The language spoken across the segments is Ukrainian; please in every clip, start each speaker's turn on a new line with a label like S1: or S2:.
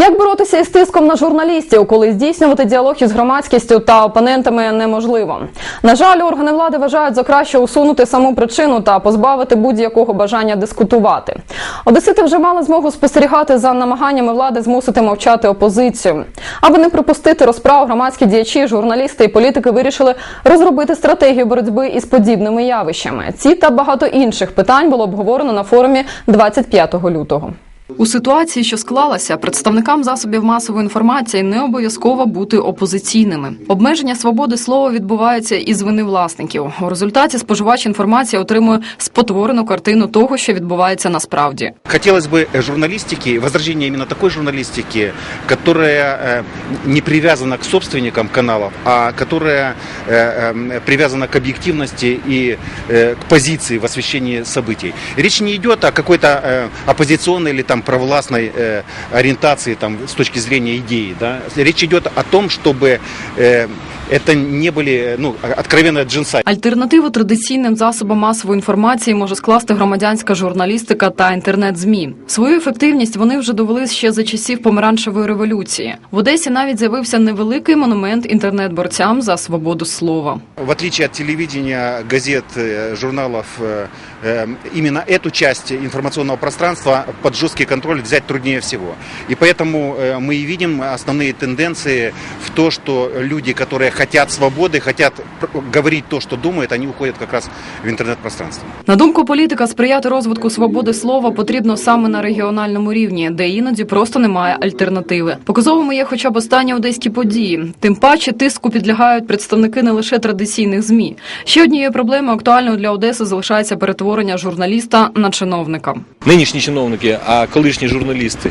S1: Як боротися із тиском на журналістів, коли здійснювати діалог із громадськістю та опонентами неможливо? На жаль, органи влади вважають за краще усунути саму причину та позбавити будь-якого бажання дискутувати. Одесити вже мали змогу спостерігати за намаганнями влади змусити мовчати опозицію. Аби не припустити розправ, громадські діячі, журналісти і політики вирішили розробити стратегію боротьби із подібними явищами. Ці та багато інших питань було обговорено на форумі 25 лютого.
S2: У ситуації, що склалася, представникам засобів масової інформації не обов'язково бути опозиційними. Обмеження свободи слова відбувається із вини власників. У результаті споживач інформації отримує спотворену картину того, що відбувається насправді.
S3: Хотелось бы э, журналистики, возрождения именно такой журналистики, которая э, не привязана к собственникам каналов, а которая э, э, привязана к объективности и э, к позиции в освещении событий. Речь не идет о какой-то э, оппозиционной или там провластной э, ориентации там, с точки зрения идеи. Да? Речь идет о том, чтобы э, это не были ну, откровенно джинса.
S2: Альтернативу традиційним засобам масової інформації може скласти громадянська журналістика та інтернет-змі. Свою ефективність вони вже довели ще за часів помаранчевої революції. В Одесі навіть з'явився невеликий монумент інтернет-борцям за свободу слова.
S3: В отличие от телевидения, газет, э, журналов, э, э, именно эту часть информационного пространства под жесткий контроль взять труднее всего. И поэтому э, мы и видим основные тенденции в то, что люди, которые хотят свободы, хотят говорить то, что думают, они уходят как раз в интернет-пространство.
S2: На думку політика, сприяти розвитку свободи слова потрібно саме на регіональному рівні, де іноді просто немає альтернативи. Показовими є хоча б останні одеські події. Тим паче тиску підлягають представники не лише традиційних змі. Ще однією проблемою актуальною для Одеси залишається перетворення журналіста на чиновника.
S4: нинішні чиновники, а колишні журналісти,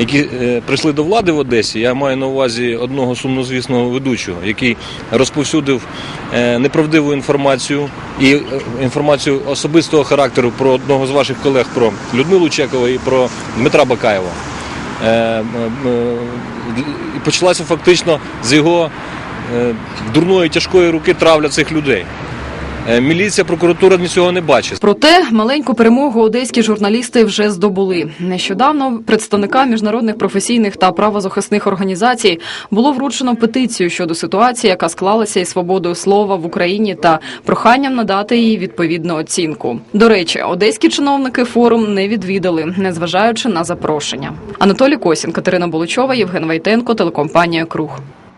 S4: які е, прийшли до влади в Одесі, я маю на увазі одного сумнозвісного ведучого, який розповсюдив е, неправдиву інформацію і е, інформацію особистого характеру про одного з ваших колег, про Людмилу Чекову і про Дмитра Бакаєва. І почалася фактично з його дурної тяжкої руки травля цих людей. Е, Міліція, прокуратура нічого не бачить.
S2: Проте маленьку перемогу одеські журналісти вже здобули. Нещодавно представникам міжнародних професійних та правозахисних організацій було вручено петицію щодо ситуації, яка склалася із свободою слова в Україні, та проханням надати їй відповідну оцінку. До речі, одеські чиновники форум не відвідали, незважаючи на запрошення. Анатолій Косін, Катерина Болучова, Євген Вайтенко, телекомпанія Круг.